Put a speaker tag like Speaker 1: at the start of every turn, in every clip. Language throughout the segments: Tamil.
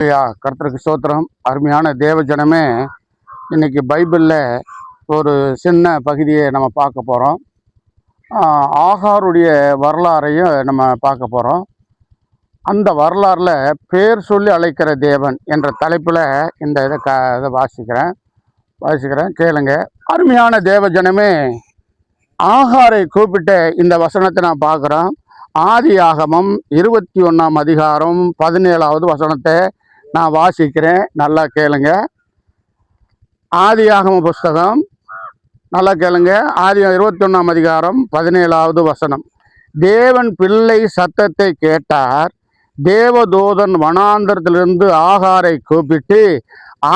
Speaker 1: ஐயா கர்த்தருக்கு சோத்திரம் அருமையான தேவஜனமே இன்னைக்கு பைபிளில் ஒரு சின்ன பகுதியை நம்ம பார்க்க போகிறோம் ஆகாருடைய வரலாறையும் நம்ம பார்க்க போகிறோம் அந்த வரலாறில் பேர் சொல்லி அழைக்கிற தேவன் என்ற தலைப்பில் இந்த இதை க இதை வாசிக்கிறேன். வாசிக்கிறேன் கேளுங்க. அருமையான தேவஜனமே ஆகாரை கூப்பிட்ட இந்த வசனத்தை நான் பார்க்குறோம் ஆதி ஆகமம் இருபத்தி ஒன்றாம் அதிகாரம் பதினேழாவது வசனத்தை நான் வாசிக்கிறேன். நல்லா கேளுங்க. ஆதி ஆகம புஸ்தகம். நல்லா கேளுங்க. ஆதி இருபத்தி ஒன்றாம் அதிகாரம் பதினேழாவது வசனம். தேவன் பிள்ளை சத்தத்தை கேட்டார். தேவதூதன் வனாந்தரத்திலிருந்து ஆகாரை கூப்பிட்டு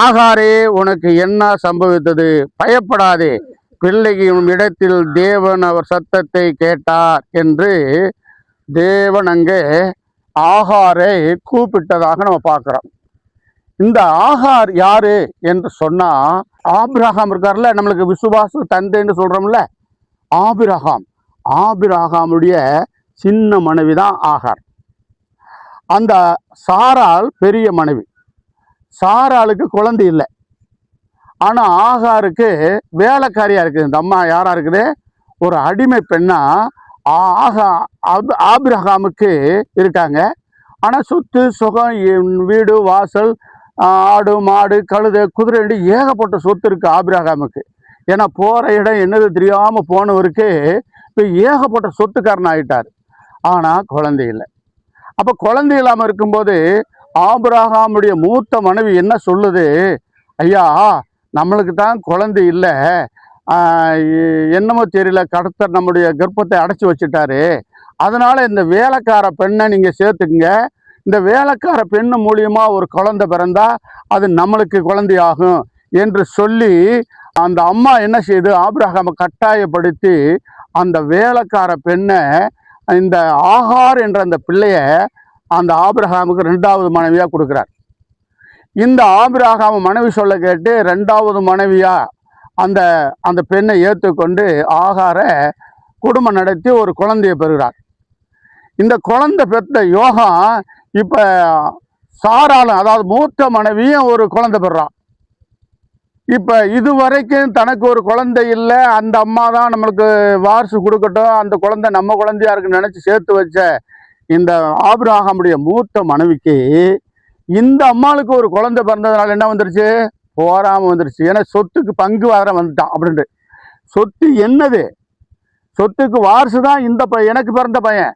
Speaker 1: ஆகாரே உனக்கு என்ன சம்பவித்தது? பயப்படாதே. பிள்ளையின் இடத்தில் தேவன் அவர் சத்தத்தை கேட்டார் என்று தேவன் அங்கே ஆகாரை கூப்பிட்டதாக நம்ம பார்க்குறோம். இந்த ஆகார் யாரு என்று சொன்னா ஆபிரகாம் இருக்கார்ல நம்மளுக்கு விசுவாசு தந்தைன்னு சொல்றோம்ல ஆபிரகாம். ஆபிரகாமுடைய சின்ன மனைவி தான் ஆகார். அந்த சாரால் பெரிய மனைவி. சாராளுக்கு குழந்தை இல்லை. ஆனால் ஆகாருக்கு வேலைக்காரியாக இருக்குது. இந்த அம்மா யாராக இருக்குது? ஒரு அடிமை பெண்ணா ஆகா ஆபிரகாமுக்கு இருக்காங்க. ஆனால் சொத்து சுகம் என் வீடு வாசல் ஆடு மாடு கழுதை குதிரை ஏகப்பட்ட சொத்து இருக்குது ஆபிரகாமுக்கு. ஏன்னா போகிற இடம் என்னது தெரியாமல் போனவருக்கு இப்போ ஏகப்பட்ட சொத்துக்காரன் ஆகிட்டார் ஆனால் குழந்தை இல்லை. அப்போ குழந்தை இல்லாமல் இருக்கும்போது ஆபிரகாமுடைய மூத்த மனைவி என்ன சொல்லுது? ஐயா நம்மளுக்கு தான் குழந்தை இல்லை. என்னமோ தெரியல கடத்தர் நம்முடைய கர்ப்பத்தை அடைச்சி வச்சுட்டாரு. அதனால் இந்த வேலைக்கார பெண்ணை நீங்கள் சேர்த்துக்குங்க. இந்த வேலைக்கார பெண்ணு மூலியமாக ஒரு குழந்தை பிறந்தா அது நம்மளுக்கு குழந்தையாகும் என்று சொல்லி அந்த அம்மா என்ன செய்யுது ஆபிரகாம கட்டாயப்படுத்தி அந்த வேலைக்கார பெண்ணை இந்த ஆகார் என்ற அந்த பிள்ளைய அந்த ஆபிரகாமுக்கு ரெண்டாவது மனைவியாக கொடுக்குறார். இந்த ஆபிரகாம மனைவி சொல்ல கேட்டு ரெண்டாவது மனைவியாக அந்த அந்த பெண்ணை ஏற்றுக்கொண்டு ஆகார குடும்பம் நடத்தி ஒரு குழந்தையை பெறுகிறார். இந்த குழந்தை பெற்ற யோகா இப்போ சாராலும் அதாவது மூத்த மனைவியும் ஒரு குழந்தை பெறான் இப்போ இது வரைக்கும் தனக்கு ஒரு குழந்தை இல்லை. அந்த அம்மா தான் நம்மளுக்கு வாரிசு கொடுக்கட்டும். அந்த குழந்தை நம்ம குழந்தையா இருக்குன்னு நினச்சி சேர்த்து வச்ச இந்த ஆபிராகமுடைய மூத்த மனைவிக்கு இந்த அம்மாளுக்கு ஒரு குழந்தை பிறந்ததுனால என்ன வந்துருச்சு? போராமல் வந்துருச்சு. ஏன்னா சொத்துக்கு பங்கு வர வந்துட்டான் அப்படின்ட்டு. சொத்து என்னது? சொத்துக்கு வாரிசு தான் இந்த பையன் எனக்கு பிறந்த பையன்.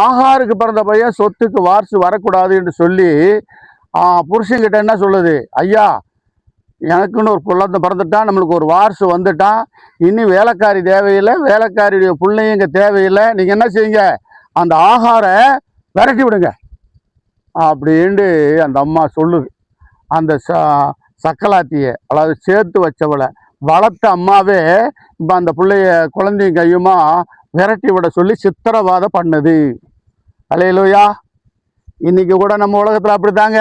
Speaker 1: ஆகாருக்கு பிறந்த பையன் சொத்துக்கு வாரிசு வரக்கூடாது என்று சொல்லி புருஷங்கிட்ட புருஷன்கிட்ட என்ன சொல்லுது? ஐயா எனக்குன்னு ஒரு குழந்தை பிறந்துட்டான் நம்மளுக்கு ஒரு வாரிசு வந்துட்டான் இனி வேலைக்காரி தேவையில்லை வேலைக்காரியுடைய பிள்ளையும் இங்கே தேவையில்லை நீங்கள் என்ன செய்யுங்க? அந்த ஆகாரை விரட்டி விடுங்க. அப்படின்ட்டு அந்த அம்மா சொல்லுது. அந்த ச சக்கலாத்தியை அதாவது சேர்த்து வச்சவளை வளர்த்த அம்மாவே இப்போ அந்த பிள்ளைய குழந்தையும் கையுமா விரட்டி விட சொல்லி சித்திரவாதை பண்ணுது. அலையிலோயா. இன்னைக்கு கூட நம்ம உலகத்தில் அப்படித்தாங்க.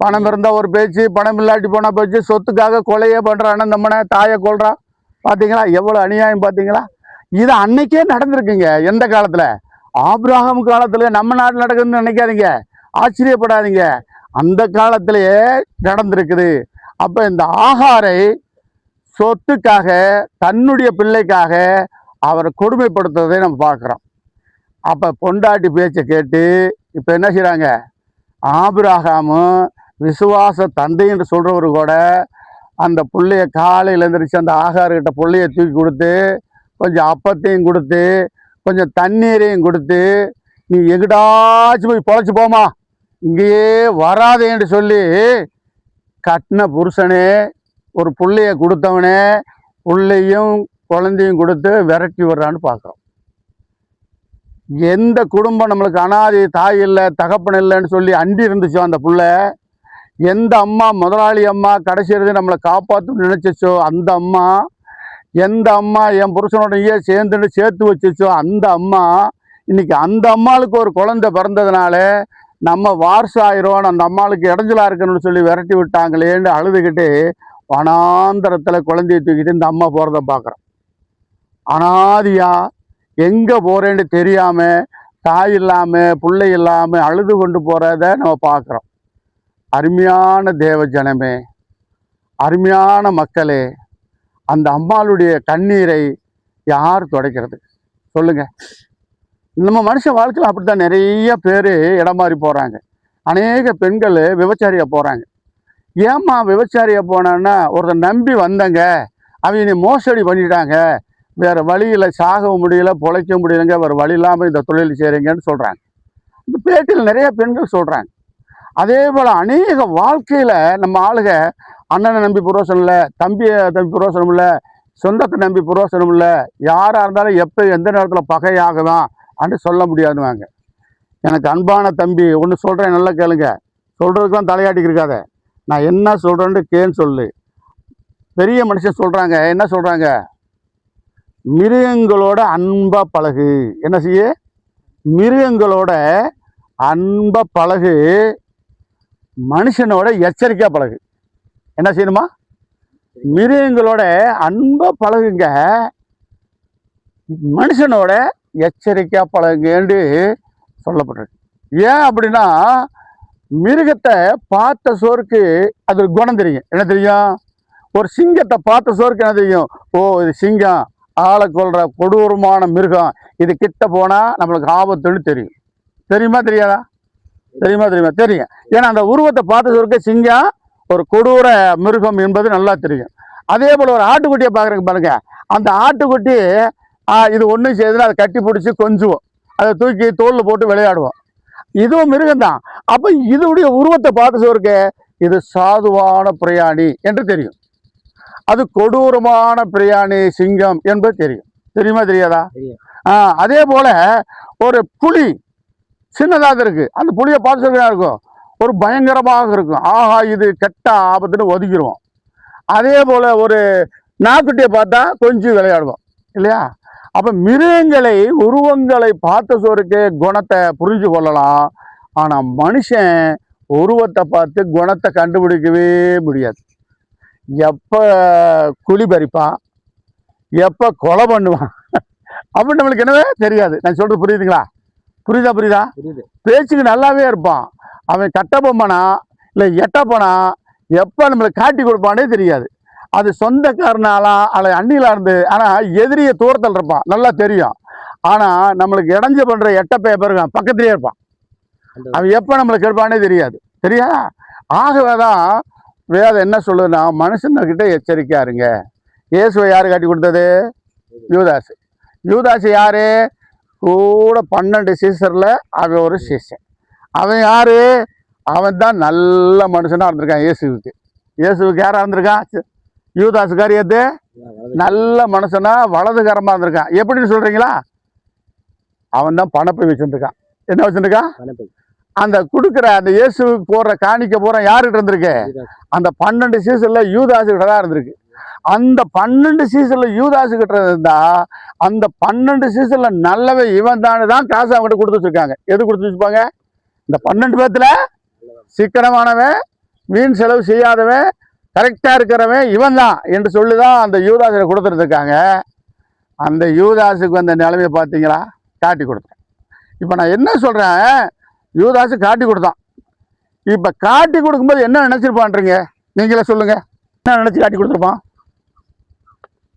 Speaker 1: பணம் இருந்தால் ஒரு பேச்சு பணம் இல்லாட்டி போனால் பேச்சு சொத்துக்காக கொலையே பண்ணுறான் நம்மனை தாயை கொள்கிறான் பார்த்தீங்களா எவ்வளோ அநியாயம் பார்த்தீங்களா இது அன்னைக்கே நடந்திருக்குங்க எந்த காலத்தில்? ஆபிரகாம் காலத்தில் நம்ம நாட்டில் நடக்குதுன்னு நினைக்காதீங்க. ஆச்சரியப்படாதீங்க. அந்த காலத்திலேயே நடந்திருக்குது. அப்போ இந்த ஆகாரை சொத்துக்காக தன்னுடைய பிள்ளைக்காக அவரை கொடுமைப்படுத்துறதை நம்ம பார்க்குறோம். அப்போ பொண்டாட்டி பேச்சை கேட்டு இப்போ என்ன செய்கிறாங்க ஆபிரகாமும் விசுவாச தந்தை என்று கூட அந்த பிள்ளைய காலையில் எழுந்திரிச்சு அந்த ஆகார்கிட்ட பிள்ளைய தூக்கி கொடுத்து கொஞ்சம் அப்பத்தையும் கொடுத்து கொஞ்சம் தண்ணீரையும் கொடுத்து நீ எங்கிட்டாச்சும் போய் பொழைச்சி போமா இங்கேயே வராதேன்னு சொல்லி கட்டின புருஷனே ஒரு புள்ளைய கொடுத்தவனே புள்ளையும் குழந்தையும் கொடுத்து விரட்டி விடுறான்னு பார்க்குறோம். எந்த குடும்பம் நம்மளுக்கு அனாதி தாய் இல்லை தகப்பன் இல்லைன்னு சொல்லி அண்டி இருந்துச்சோ அந்த பிள்ளை? எந்த அம்மா முதலாளி அம்மா கடைசி இருந்து நம்மளை காப்பாற்றணும்னு நினச்சிச்சோ அந்த அம்மா? எந்த அம்மா என் புருஷனோடையே சேர்ந்துட்டு சேர்த்து வச்சிச்சோ அந்த அம்மா? இன்னைக்கு அந்த அம்மாளுக்கு ஒரு குழந்தை பிறந்ததுனால நம்ம வாரிசு ஆயிரும் அந்த அம்மாளுக்கு இடைஞ்சலாக இருக்கணும்னு சொல்லி விரட்டி விட்டாங்களேன்னு அழுதுகிட்டு வனாந்தரத்தில் குழந்தைய தூக்கிட்டு இந்த அம்மா போகிறத பார்க்குறோம். அனாதியா எங்கே போகிறேன்னு தெரியாமல் தாய் இல்லாமல் பிள்ளை இல்லாமல் அழுது கொண்டு போகிறத நம்ம பார்க்குறோம். அருமையான தேவ ஜனமே அருமையான மக்களே அந்த அம்மாளுடைய கண்ணீரை யார் துடைக்கிறது? சொல்லுங்க. நம்ம மனுஷன் வாழ்க்கையில் அப்படித்தான் நிறைய பேர் இடம் மாறி போகிறாங்க அநேக பெண்கள் விபச்சாரியாக போகிறாங்க ஏம்மா விபச்சாரியாக போனான்னா ஒருத்தர் நம்பி வந்தங்க அவங்க மோசடி பண்ணிட்டாங்க வேறு வழியில் சாகவும் முடியல பொழைக்க முடியலங்க. வேறு வழி இல்லாமல் இந்த தொழில் செய்கிறீங்கன்னு சொல்கிறாங்க இந்த பேட்டியில் நிறைய பெண்கள் சொல்கிறாங்க அதே போல் அநேக வாழ்க்கையில் நம்ம ஆளுக அண்ணனை நம்பி புரோசனம் இல்லை தம்பியை நம்பி புரோசனம் இல்லை சொந்தத்தை நம்பி புரோசனம் இல்லை யாராக இருந்தாலும் எப்போ எந்த நேரத்தில் பகையாகுதான் அப்படின்னு சொல்ல முடியாதுவாங்க. எனக்கு அன்பான தம்பி ஒன்று சொல்கிறேன் நல்லா கேளுங்க. சொல்கிறதுக்கெலாம் தலையாட்டிக்கு இருக்காத. நான் என்ன சொல்கிறேன்னு கேன்னு சொல்லு. பெரிய மனுஷன் சொல்கிறாங்க என்ன சொல்கிறாங்க மிருகங்களோட அன்பா பழகு. என்ன செய்ய? மிருகங்களோட அன்பா பழகு. மனுஷனோட எச்சரிக்கையா பழகு. என்ன செய்யணுமா? மிருகங்களோட அன்பா பழகுங்க. மனுஷனோட எச்சரிக்கையா பழகுங்கன்னு சொல்லப்பட்டிருக்கு ஏன் அப்படின்னா மிருகத்தை பார்த்த சோருக்கு அது குணம் தெரியும். என்ன தெரியும்? ஒரு சிங்கத்தை பார்த்த சோருக்கு என்ன தெரியும்? ஓ இது சிங்கம். ஆளை கொள்கிற கொடூரமான மிருகம் இது கிட்ட போனால் நம்மளுக்கு ஆபத்துன்னு தெரியும். தெரியுமா தெரியாதா? தெரியுமா தெரியுமா? தெரியும். ஏன்னா அந்த உருவத்தை பார்த்த சோருக்கு சிங்கம் ஒரு கொடூர மிருகம் என்பது நல்லா தெரியும். அதே போல் ஒரு ஆட்டுக்குட்டியை பார்க்குறக்கு பாருங்க. அந்த ஆட்டுக்குட்டி இது ஒன்றும் செய்யுதுன்னா அதை கட்டி பிடிச்சி கொஞ்சுவோம். அதை தூக்கி தோலில் போட்டு விளையாடுவோம். இதுவும் மிருகம்தான். அப்போ இதனுடைய உருவத்தை பார்த்த சோருக்கு இது சாதுவான பிரயாணி என்று தெரியும். அது கொடூரமான பிரயாணி சிங்கம் என்பது தெரியும். தெரியுமா தெரியாதா? அதே போல ஒரு புலி சின்னதாக இருக்கு. அந்த புலியை பார்த்து சொல்லியா இருக்கும் ஒரு பயங்கரமாக இருக்கும். ஆஹா இது கெட்ட ஆபத்துன்னு ஒதுக்கிடுவோம். அதே போல ஒரு நாக்குட்டியை பார்த்தா கொஞ்சம் விளையாடுவோம். இல்லையா? அப்ப மிருகங்களை உருவங்களை பார்த்த சோருக்கு குணத்தை புரிஞ்சு கொள்ளலாம். ஆனா மனுஷன் உருவத்தை பார்த்து குணத்தை கண்டுபிடிக்கவே முடியாது. எப்ப குழி பறிப்பான் எப்ப கொலை பண்ணுவான் அப்படின்னு நம்மளுக்கு என்னவே தெரியாது. நான் சொல்றது புரியுதுங்களா? புரியுதா புரியுதா?
Speaker 2: புரியுது.
Speaker 1: பேச்சுக்கு நல்லாவே இருப்பான். அவன் கட்ட பொம்மனா இல்லை எட்ட போனா எப்போ நம்மளுக்கு காட்டி கொடுப்பானே தெரியாது. அது சொந்தக்காரனாலாம் அல்லது அண்ணிலா இருந்து ஆனால் எதிரிய தூரத்தில் இருப்பான். நல்லா தெரியும். ஆனால் நம்மளுக்கு இடைஞ்ச பண்ணுற எட்ட பேப்பர் பக்கத்துலேயே இருப்பான். அவன் எப்போ நம்மளுக்கு எடுப்பானே தெரியாது. தெரியாதா ஆகவே தான் வேதம் என்ன சொல்லுதுன்னா மனுஷன்கிட்ட எச்சரிக்கையா இருங்க இயேசுவை யார் காட்டி கொடுத்தது? யூதாஸ் யூதாஸ் யார்? கூட பன்னெண்டு சீசரில் அவன் ஒரு சீசன். அவன் யார்? அவன் தான் நல்ல மனுஷனாக இருந்திருக்கான் இயேசுவுக்கு. இயேசுவுக்கு யாராக இருந்திருக்கான்? யூதாஸ் எது? நல்ல மனுஷனா வலதுகரமாக இருந்திருக்கான். எப்படின்னு சொல்கிறீங்களா அவன் தான் பணப்பை வச்சுருந்துருக்கான். என்ன வச்சுருக்கான் அந்த கொடுக்குற அந்த இயேசுவுக்கு போடுற காணிக்க போற யாருக்கிட்ட இருந்திருக்கு? அந்த பன்னெண்டு சீசன்ல யூதாசுகிட்ட தான் இருந்திருக்கு. அந்த பன்னெண்டு சீசன்ல யூதாசுகிட்ட இருந்தா அந்த பன்னெண்டு சீசன்ல நல்லவன் இவன் தானே தான் காசு அவங்ககிட்ட கொடுத்து வச்சிருக்காங்க. எது கொடுத்து வச்சுப்பாங்க இந்த பன்னெண்டு பேத்துல சிக்கனமானவன் மீன் செலவு செய்யாதவன் கரெக்டாக இருக்கிறவன் இவன் தான் என்று சொல்லி தான் அந்த யூதாசில கொடுத்துருந்துருக்காங்க. அந்த யூதாசுக்கு வந்த நிலைமையை பார்த்தீங்களா? காட்டி கொடுத்தேன். இப்போ நான் என்ன சொல்கிறேன் யூதாசு காட்டி கொடுத்தான். இப்போ காட்டி கொடுக்கும்போது என்ன நினச்சிருப்பான்றீங்க? நீங்களே சொல்லுங்கள் என்ன நினச்சி காட்டி கொடுத்துருப்பான்?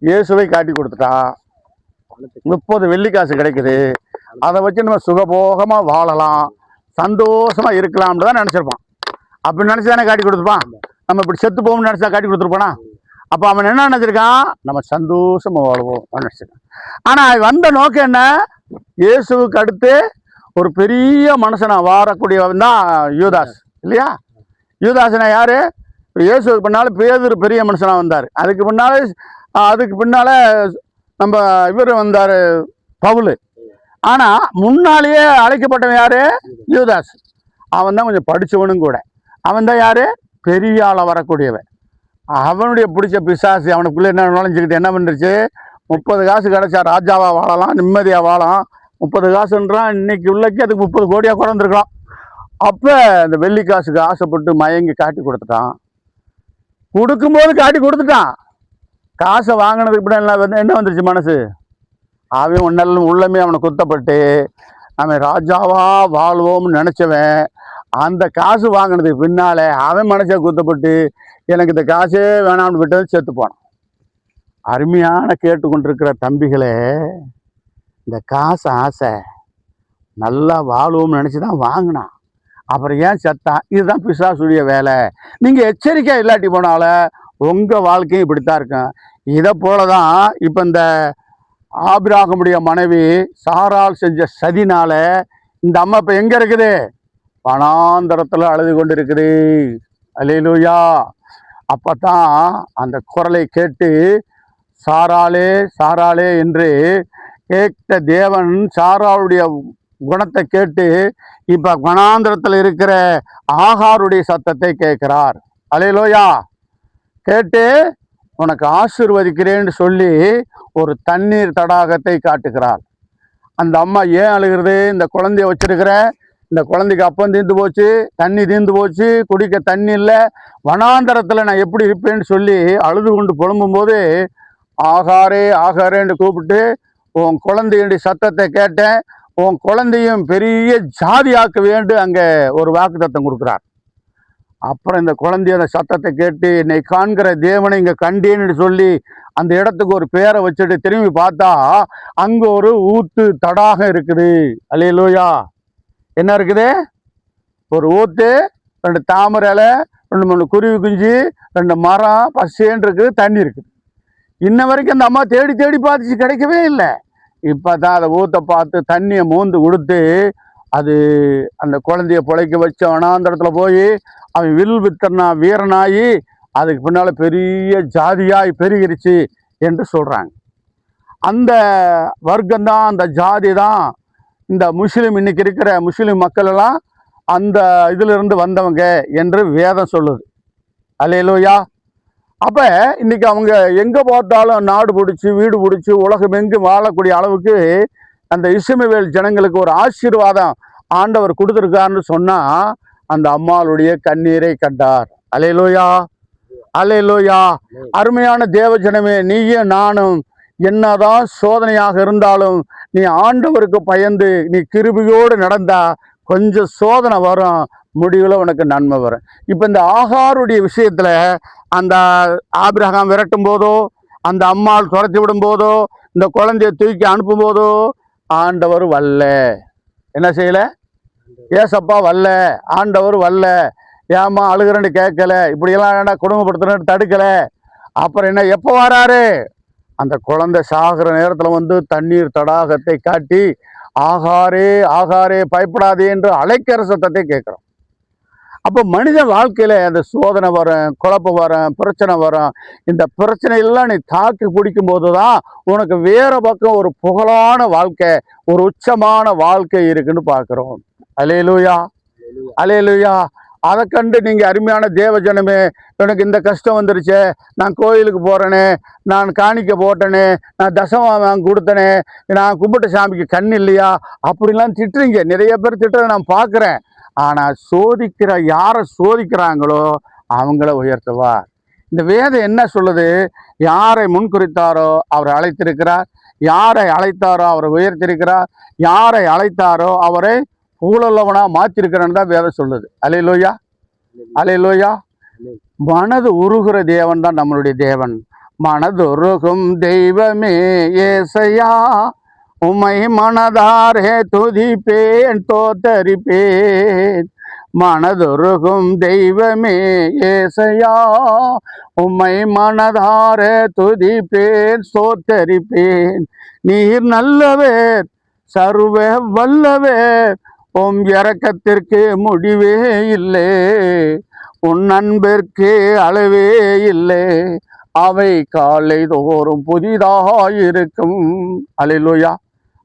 Speaker 1: இயேசுவை காட்டி கொடுத்துட்டா. முப்பது வெள்ளிக்காசு கிடைக்குது. அதை வச்சு நம்ம சுகபோகமாக வாழலாம். சந்தோஷமாக இருக்கலாம்னு தான் நினச்சிருப்பான். அப்படி நினச்சி தானே காட்டி கொடுத்துருப்பான் நம்ம இப்படி செத்து போகணும்னு நினைச்சா காட்டி கொடுத்துருப்பானா? அப்போ அவன் என்ன நினச்சிருக்கான்? நம்ம சந்தோஷமாக வாழ்வோம் நினச்சிருக்கான். ஆனால் வந்த நோக்கம் என்ன? இயேசுவுக்கு அடுத்து ஒரு பெரிய மனுஷனா வாரக்கூடியவன் தான் யூதாஸ் இல்லையா? யூதாசனா யாரு? இயேசு இயேசுவுக்கு பின்னால பெரிய மனுஷனா வந்தார். அதுக்கு பின்னால அதுக்கு பின்னால நம்ம இவர் வந்தார் பவுலு. ஆனா முன்னாலேயே அழைக்கப்பட்டவன் யாரு? யூதாஸ். அவன் தான் கொஞ்சம் படிச்சவனும் கூட. அவன் தான் யாரு? பெரிய ஆளா வரக்கூடியவன். அவனுடைய பிடிச்ச பிசாசு அவனுக்குள்ளே என்ன நுழைஞ்சிக்கிட்டு என்ன பண்ணுச்சு முப்பது காசு கிடைச்சா ராஜாவாக வாழலாம் நிம்மதியாக வாழலாம். முப்பது காசுன்றான் இன்னைக்கு உள்ளக்கு அதுக்கு முப்பது கோடியாக குறைந்திருக்கலாம். அப்போ இந்த வெள்ளி காசுக்கு ஆசைப்பட்டு மயங்கி காட்டி கொடுத்துட்டான். கொடுக்கும்போது காட்டி கொடுத்துட்டான். காசை வாங்கினதுக்கு பின்னாடி என்ன வந்து என்ன வந்துருச்சு மனசு? அவன் உன்னல் உள்ளமே அவனை குத்தப்பட்டு அவன் ராஜாவா வாழ்வோம்னு நினச்சவன் அந்த காசு வாங்கினதுக்கு பின்னாலே அவன் மனசை குத்தப்பட்டு எனக்கு இந்த காசே வேணாம்னு விட்டது சேர்த்து போனான். அருமையான கேட்டுக்கொண்டிருக்கிற தம்பிகளே இந்த காசு ஆசை நல்லா வாழுவோம்னு நினச்சி தான் வாங்கினான். அப்புறம் ஏன் செத்தான்? இதுதான் பிசாசுடைய வேலை. நீங்கள் எச்சரிக்கை இல்லாட்டி போனாலும் உங்கள் வாழ்க்கையும் இப்படித்தான் இருக்கும். இதை போல தான் இப்போ இந்த ஆபிராகமுடைய மனைவி சாரால் செஞ்ச சதினால இந்த அம்மா இப்போ எங்கே இருக்குது? பணாந்தரத்தில் அழுது கொண்டு இருக்குது அலையிலூயா அப்போ தான் அந்த குரலை கேட்டு சாராலே சாராலே என்று கேட்ட தேவன் சாராளுடைய குணத்தை கேட்டு இப்ப வனாந்திரத்தில் இருக்கிற ஆகாருடைய சத்தத்தை கேட்கிறார். அலையிலோயா. கேட்டு உனக்கு ஆசிர்வதிக்கிறேன்னு சொல்லி ஒரு தண்ணீர் தடாகத்தை காட்டுகிறார். அந்த அம்மா ஏன் அழுகிறது? இந்த குழந்தைய வச்சிருக்கிற? இந்த குழந்தைக்கு அப்பம் தீர்ந்து போச்சு தண்ணி தீர்ந்து போச்சு குடிக்க தண்ணி இல்லை வனாந்தரத்தில் நான் எப்படி இருப்பேன்னு சொல்லி அழுது கொண்டு புலம்பும்போது ஆகாரே ஆகாரேன்னு கூப்பிட்டு உன் குழந்தையுடைய சத்தத்தை கேட்டேன். உன் குழந்தையும் பெரிய ஜாதியாக்க வேண்டும் அங்கே ஒரு வாக்குத்தத்தம் கொடுக்குறார். அப்புறம் இந்த குழந்தையோட சத்தத்தை கேட்டு என்னை காண்கிற தேவனை இங்கே கண்டேன்னு சொல்லி அந்த இடத்துக்கு ஒரு பேரை வச்சுட்டு திரும்பி பார்த்தா அங்கே ஒரு ஊத்து தடாகம் இருக்குது. அலையலோயா என்ன இருக்குது? ஒரு ஊத்து ரெண்டு தாமரை இலை ரெண்டு மூணு குருவி குஞ்சு ரெண்டு மரம் பசேன்னு இருக்குது தண்ணி இருக்குது. இன்ன வரைக்கும் அந்த அம்மா தேடி தேடி பார்த்துச்சு கிடைக்கவே இல்லை. இப்போ தான் அதை ஊற்ற பார்த்து தண்ணியை மூந்து கொடுத்து அது அந்த குழந்தைய பிழைக்க வச்சவனா அந்த இடத்துல போய் அவன் வில் வித்தனா வீரனாகி அதுக்கு பின்னால் பெரிய ஜாதியாய் பெருகிருச்சு என்று சொல்கிறாங்க அந்த வர்க்கம்தான் அந்த ஜாதி தான் இந்த முஸ்லீம் இன்னைக்கு இருக்கிற முஸ்லீம் மக்களெல்லாம் அந்த இதிலிருந்து வந்தவங்க என்று வேதம் சொல்லுது. அல்லையிலோயா அப்போ இன்றைக்கி அவங்க எங்கே பார்த்தாலும் நாடு பிடிச்சி வீடு பிடிச்சி உலகம் எங்கும் வாழக்கூடிய அளவுக்கு அந்த இசுமவேல் ஜனங்களுக்கு ஒரு ஆசீர்வாதம் ஆண்டவர் கொடுத்துருக்காருன்னு சொன்னால் அந்த அம்மாளுடைய கண்ணீரை கண்டார். Hallelujah hallelujah. அருமையான தேவஜனமே நீயும் நானும் என்னதான் சோதனையாக இருந்தாலும் நீ ஆண்டவருக்கு பயந்து நீ கிருபியோடு நடந்தா கொஞ்சம் சோதனை வரும். முடிவில் உனக்கு நன்மை வரும். இப்போ இந்த ஆகாருடைய விஷயத்தில் அந்த ஆபிரகாம் விரட்டும் போதோ அந்த அம்மாள் துரத்தி விடும் போதோ இந்த குழந்தைய தூக்கி அனுப்பும் போதோ ஆண்டவர் வல்ல. என்ன செய்யலை? ஏசப்பா வல்ல ஆண்டவர் வல்ல. ஏமா அழுகிறேன்னு கேட்கல இப்படியெல்லாம் வேண்டாம் குடும்பப்படுத்துறேன்னு தடுக்கலை. அப்புறம் என்ன எப்போ வராரு? அந்த குழந்தை சாகிற நேரத்தில் வந்து தண்ணீர் தடாகத்தை காட்டி ஆகாரே ஆகாரே பயப்படாதே என்று அழைக்கிற சத்தத்தை கேட்குறோம் அப்போ மனித வாழ்க்கையில அந்த சோதனை வரும் குழப்பம் வரும் பிரச்சனை வரும். இந்த பிரச்சனை எல்லாம் நீ தாக்கி பிடிக்கும் போது தான் உனக்கு வேற பக்கம் ஒரு புகழான வாழ்க்கை ஒரு உச்சமான வாழ்க்கை இருக்குன்னு பார்க்குறோம். அலேலூயா அலேலூயா அதை கண்டு நீங்க அருமையான தேவ ஜனமே எனக்கு இந்த கஷ்டம் வந்துருச்சே. நான் கோயிலுக்கு போறேனே நான் காணிக்க போட்டேனே நான் தசமா நான் கொடுத்தனே நான் கும்பிட்ட சாமிக்கு கண் இல்லையா? அப்படிலாம் திட்டுறீங்க. நிறைய பேர் திட்டுறதை நான் பார்க்குறேன். ஆனால் சோதிக்கிற யாரை சோதிக்கிறாங்களோ அவங்கள உயர்த்துவார். இந்த வேதம் என்ன சொல்லுது? யாரை முன்குறித்தாரோ அவரை அழைத்திருக்கிறார். யாரை அழைத்தாரோ அவரை உயர்த்திருக்கிறார். யாரை அழைத்தாரோ அவரை ஊழல்லவனா மாத்திருக்கிறன்னு தான் வேதம் சொல்லுது. அலை லோயா அலை லோயா மனது உருகிற தேவன் தான் நம்மளுடைய தேவன். மனதுருகும் தெய்வமே ஏசையா. உமை மனதாரே துதிப்பேன் தோத்தரிப்பேன் மனதுருகும் தெய்வமே ஏசையா. உம்மை மனதார துதிப்பேன் சோத்தரிப்பேன் நீர் நல்லவர் சர்வ வல்லவர். உம் இறக்கத்திற்கு முடிவே இல்லை. உன் அன்பிற்கு அளவே இல்லை. அவை காலை தோறும் புதிதாயிருக்கும். அலையிலோயா.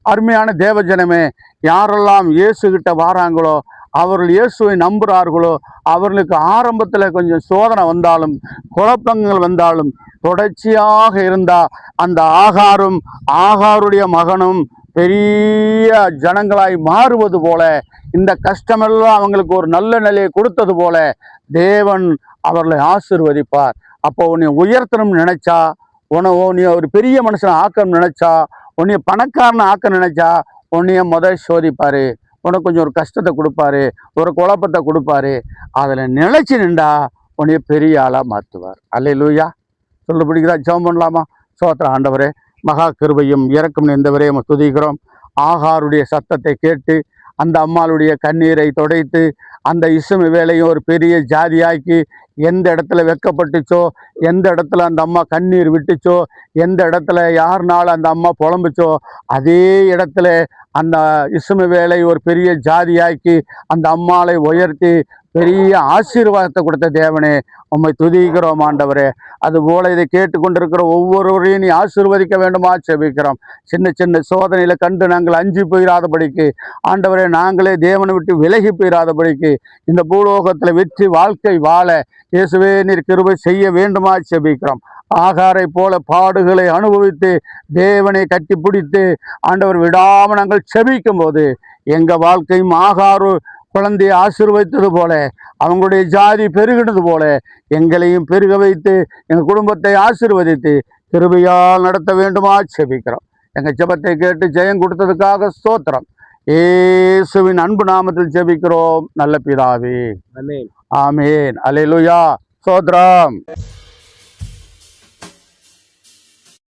Speaker 1: அருமையான தேவஜனமே யாரெல்லாம் இயேசுகிட்ட வாராங்களோ அவர்கள் இயேசுவை நம்புகிறார்களோ அவர்களுக்கு ஆரம்பத்தில் கொஞ்சம் சோதனை வந்தாலும் குழப்பங்கள் வந்தாலும் தொடர்ச்சியாக இருந்தால் அந்த ஆகாரும் ஆகாருடைய மகனும் பெரிய ஜனங்களாய் மாறுவது போல இந்த கஷ்டமெல்லாம் அவங்களுக்கு ஒரு நல்ல நிலையை கொடுத்தது போல தேவன் அவர்களை ஆசிர்வதிப்பார். அப்போ உன்னை உயர்த்தணும்னு நினைச்சா உன நீ ஒரு பெரிய மனுஷனை ஆக்கணும்னு நினைச்சா உன்னைய பணக்காரனை ஆக்க நினைச்சா உன்னைய முத சோதிப்பாரு. உனக்கு கொஞ்சம் ஒரு கஷ்டத்தை கொடுப்பாரு. ஒரு குழப்பத்தை கொடுப்பாரு. அதில் நிலைச்சு நின்றா உன்னைய பெரிய ஆளாக மாற்றுவார் அல்ல லூயா சொல்லு பிடிக்கிறா ஜெபம் பண்ணலாமா? சோத்திர ஆண்டவரே மகா கிருபையும் இறக்கும் நிறைந்தவரே நம்ம துதிக்கிறோம். ஆகாருடைய சத்தத்தை கேட்டு அந்த அம்மாளுடைய கண்ணீரை துடைத்து அந்த இசுமி வேலையும் ஒரு பெரிய ஜாதியாக்கி எந்த இடத்துல வெக்கப்பட்டுச்சோ எந்த இடத்துல அந்த அம்மா கண்ணீர் விட்டுச்சோ எந்த இடத்துல யாருனால அந்த அம்மா புலம்புச்சோ அதே இடத்துல அந்த இசுமி வேலை ஒரு பெரிய ஜாதியாக்கி அந்த அம்மாளை உயர்த்தி பெரிய ஆசீர்வாதத்தை கொடுத்த தேவனே உம்மை துதிக்கிறோம் ஆண்டவரே. அதுபோல இதை கேட்டுக்கொண்டிருக்கிற ஒவ்வொருவரையும் நீ ஆசீர்வதிக்க வேண்டுமா? செபிக்கிறோம். சின்ன சின்ன சோதனையில கண்டு நாங்கள் அஞ்சு போயிடாதபடிக்கு ஆண்டவரே நாங்களே தேவனை விட்டு விலகி போயிடாதபடிக்கு இந்த பூலோகத்தில் வெற்றி வாழ்க்கை வாழ இயேசுவே நீர் கிருபை செய்ய வேண்டுமா? செபிக்கிறோம். ஆகாரை போல பாடுகளை அனுபவித்து தேவனை கட்டி பிடித்து ஆண்டவர் விடாமல் நாங்கள் செபிக்கும் போது எங்கள் வாழ்க்கையும் ஆகாரு குழந்தையை ஆசீர்வதித்தது போல அவங்களுடைய ஜாதி பெருகினது போல எங்களையும் பெருக வைத்து எங்கள் குடும்பத்தை ஆசீர்வதித்து கிருபையால் நடத்த வேண்டுமா செபிக்கிறோம் எங்கள் ஜெபத்தை கேட்டு ஜெயம் கொடுத்ததுக்காக ஸ்தோத்திரம். இயேசுவின் அன்பு நாமத்தில் ஜெபிக்கிறோம். நல்ல பிதாவே. ஆமென். அல்லேலூயா ஸ்தோத்திரம்.